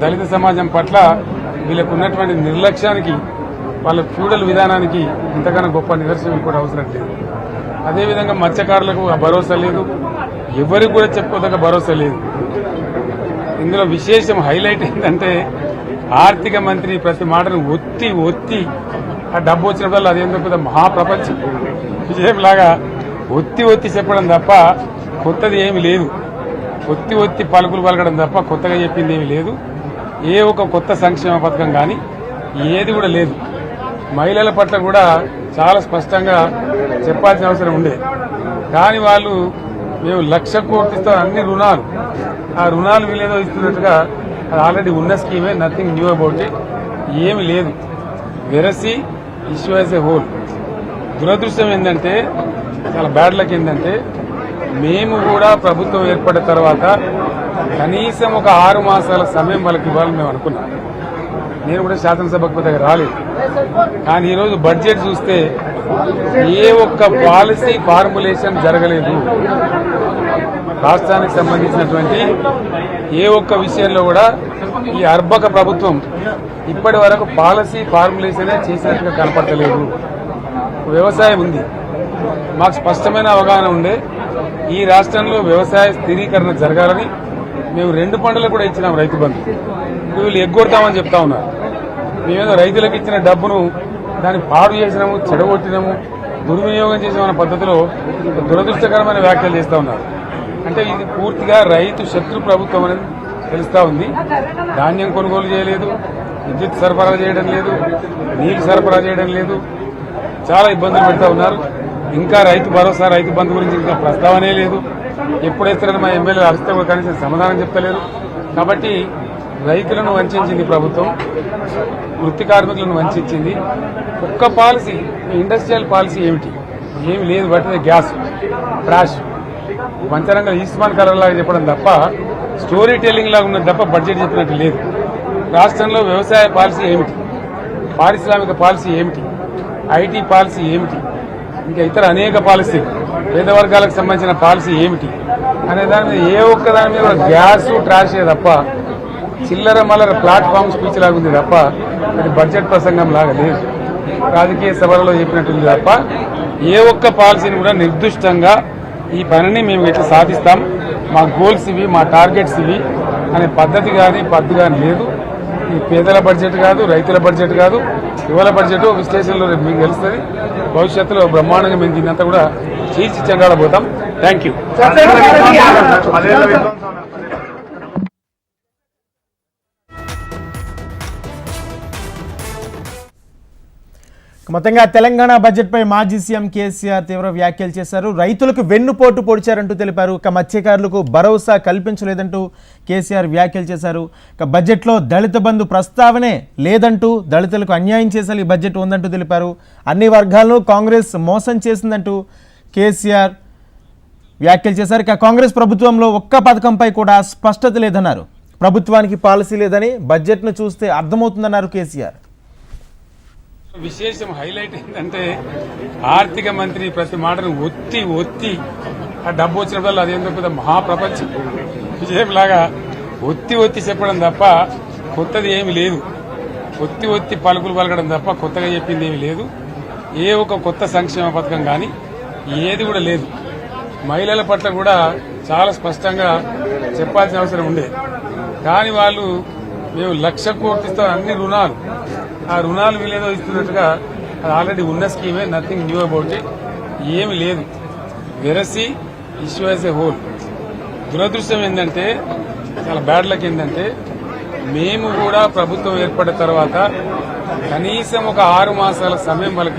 దళిత సమాజం పట్ల వీళ్ళకు ఉన్నటువంటి నిర్లక్ష్యానికి వాళ్ళ ఫ్యూడల్ విధానానికి ఇంతకన్నా గొప్ప నిదర్శనం కూడా అవసరం లేదు. అదేవిధంగా మత్స్యకారులకు ఆ భరోసా లేదు. ఎవరికి కూడా చెప్పుకోదగ్గ భరోసా లేదు. ఇందులో విశేషం హైలైట్ ఏంటంటే ఆర్థిక మంత్రి ప్రతి మాటను ఒత్తి ఒత్తి ఆ డబ్బు వచ్చినప్పుడు అదేందో పెద్ద మహాప్రపంచం. విజయంలాగా ఒత్తి ఒత్తి చెప్పడం తప్ప కొత్తది ఏమి లేదు. ఒత్తి ఒత్తి పలుకులు పలకడం తప్ప కొత్తగా చెప్పింది ఏమి లేదు. ఏ ఒక కొత్త సంక్షేమ పథకం కానీ ఏది కూడా లేదు. మహిళల పట్ల కూడా చాలా స్పష్టంగా చెప్పాల్సిన అవసరం ఉండే. కానీ వాళ్ళు మేము లక్ష కోట్లతో అన్ని రుణాలు. ఆ రుణాలు వీళ్ళేదో ఇస్తున్నట్టుగా అది ఆల్రెడీ ఉన్న స్కీమే నథింగ్ న్యూ అబౌట్ ఇట్ ఏమి లేదు. వెరసి ఇష్యూ యాజ్ ఏ హోల్. దురదృష్టం ఏంటంటే చాలా బ్యాడ్ లక్ ఏంటంటే మేము కూడా ప్రభుత్వం ఏర్పడిన తర్వాత కనీసం ఒక ఆరు మాసాల సమయం వాళ్ళకి ఇవ్వాలని మేము అనుకున్నాం. నేను కూడా శాసనసభకు దగ్గర రాలేదు. కానీ ఈరోజు బడ్జెట్ చూస్తే ఏ ఒక్క పాలసీ ఫార్ములేషన్ జరగలేదు. రాష్ట్రానికి సంబంధించినటువంటి ఏ ఒక్క విషయంలో కూడా ఈ అర్భక ప్రభుత్వం ఇప్పటి వరకు పాలసీ ఫార్ములేషనే చేసినట్టుగా కనపడతలేదు. వ్యవసాయం ఉంది. మాకు స్పష్టమైన అవగాహన ఉండే. ఈ రాష్ట్రంలో వ్యవసాయ స్థిరీకరణ జరగాలని మేము రెండు పంటలు కూడా ఇచ్చినాం రైతు బంధు. వీళ్ళు ఎగ్గొడతామని చెప్తా ఉన్నారు. మేమేదో రైతులకు ఇచ్చిన డబ్బును దాన్ని పాడు చేసినాము చెడగొట్టినాము దుర్వినియోగం చేసామన్న పద్ధతిలో దురదృష్టకరమైన వ్యాఖ్యలు చేస్తూ ఉన్నారు. అంటే ఇది పూర్తిగా రైతు శత్రు ప్రభుత్వం అనేది తెలుస్తూ ఉంది. ధాన్యం కొనుగోలు చేయలేదు విద్యుత్ సరఫరా చేయడం లేదు నీరు సరఫరా చేయడం లేదు. చాలా ఇబ్బందులు పెడతా ఉన్నారు. ఇంకా రైతు భరోసా రైతు బంధు గురించి ఇంకా ప్రస్తావనే లేదు. ఎప్పుడేస్తారని మా ఎమ్మెల్యే అరిస్తే కూడా కనీసం సమాధానం చెప్తలేరు. కాబట్టి రైతులను వంచింది ప్రభుత్వం వృత్తి కార్మికులను వంచింది ఒక్క పాలసీ ఇండస్ట్రియల్ పాలసీ ఏమిటి? ఏమి లేదు వాటిని గ్యాస్ ట్రాష్ పంచరంగ ఈస్మాన్ కలర్ లాగా చెప్పడం తప్ప స్టోరీ టెల్లింగ్ లాగా ఉన్నది తప్ప బడ్జెట్ చెప్పినట్టు లేదు. రాష్ట్రంలో వ్యవసాయ పాలసీ ఏమిటి? పారిశ్రామిక పాలసీ ఏమిటి? ఐటీ పాలసీ ఏమిటి? ఇంకా ఇతర అనేక పాలసీలు. పేద వర్గాలకు సంబంధించిన పాలసీ ఏమిటి? అనే దాని మీద ఏ ఒక్క దాని మీద కూడా గ్యాస్ ట్రాషే తప్ప చిల్లర మల్లర ప్లాట్ఫామ్ స్పీచ్ లాగా ఉంది తప్ప అది బడ్జెట్ ప్రసంగం లాగా లేదు. రాజకీయ సభలలో చెప్పినట్టుంది తప్ప ఏ ఒక్క పాలసీని కూడా నిర్దిష్టంగా ఈ పనిని మేము ఇట్లా సాధిస్తాం. మా గోల్స్ ఇవి మా టార్గెట్స్ ఇవి అనే పద్ధతి కానీ పద్ధతి కానీ లేదు. ఈ పేదల బడ్జెట్ కాదు రైతుల బడ్జెట్ కాదు యువల బడ్జెట్ విశ్లేషణలో రేపు మీకు తెలుస్తుంది. భవిష్యత్తులో బ్రహ్మాండంగా మేము దీన్నంతా కూడా చీల్చి చెండాడబోతాం థ్యాంక్ యూ మొత్తంగా తెలంగాణ బడ్జెట్పై మాజీ సీఎం కేసీఆర్ తీవ్ర వ్యాఖ్యలు చేశారు. రైతులకు వెన్నుపోటు పొడిచారంటూ తెలిపారు. ఇక మత్స్యకారులకు భరోసా కల్పించలేదంటూ కేసీఆర్ వ్యాఖ్యలు చేశారు. ఇక బడ్జెట్లో దళిత బంధు ప్రస్తావనే లేదంటూ దళితులకు అన్యాయం చేసేలా ఈ బడ్జెట్ ఉందంటూ తెలిపారు. అన్ని వర్గాలను కాంగ్రెస్ మోసం చేసిందంటూ కేసీఆర్ వ్యాఖ్యలు చేశారు. ఇక కాంగ్రెస్ ప్రభుత్వంలో ఒక్క పథకంపై కూడా స్పష్టత లేదన్నారు. ప్రభుత్వానికి పాలసీ లేదని బడ్జెట్ను చూస్తే అర్థమవుతుందన్నారు కేసీఆర్. విశేషం హైలైట్ ఏంటంటే ఆర్థిక మంత్రి ప్రతి మాటను ఒత్తి ఒత్తి ఆ డబ్బు వచ్చినప్పుడు అదేందో పెద్ద మహాప్రపంచం. విజయం లాగా ఒత్తి ఒత్తి చెప్పడం తప్ప కొత్తది ఏమి లేదు. ఒత్తి ఒత్తి పలుకులు పలకడం తప్ప కొత్తగా చెప్పింది ఏమి లేదు. ఏ ఒక కొత్త సంక్షేమ పథకం కానీ ఏది కూడా లేదు. మహిళల పట్ల కూడా చాలా స్పష్టంగా చెప్పాల్సిన అవసరం ఉండే. కానీ వాళ్ళు మేము లక్ష కోట్లతో అన్ని రుణాలు. ఆ రుణాలు వీళ్ళేదో ఇస్తున్నట్టుగా అది ఆల్రెడీ ఉన్న స్కీమే నథింగ్ న్యూ అబౌట్ ఇట్ ఏమి లేదు. వెరసి ఇష్యూ యాజ్ ఏ హోల్ దురదృష్టం ఏంటంటే చాలా బ్యాడ్ లక్ ఏంటంటే మేము కూడా ప్రభుత్వం ఏర్పడిన తర్వాత కనీసం ఒక ఆరు మాసాల సమయం వాళ్ళకి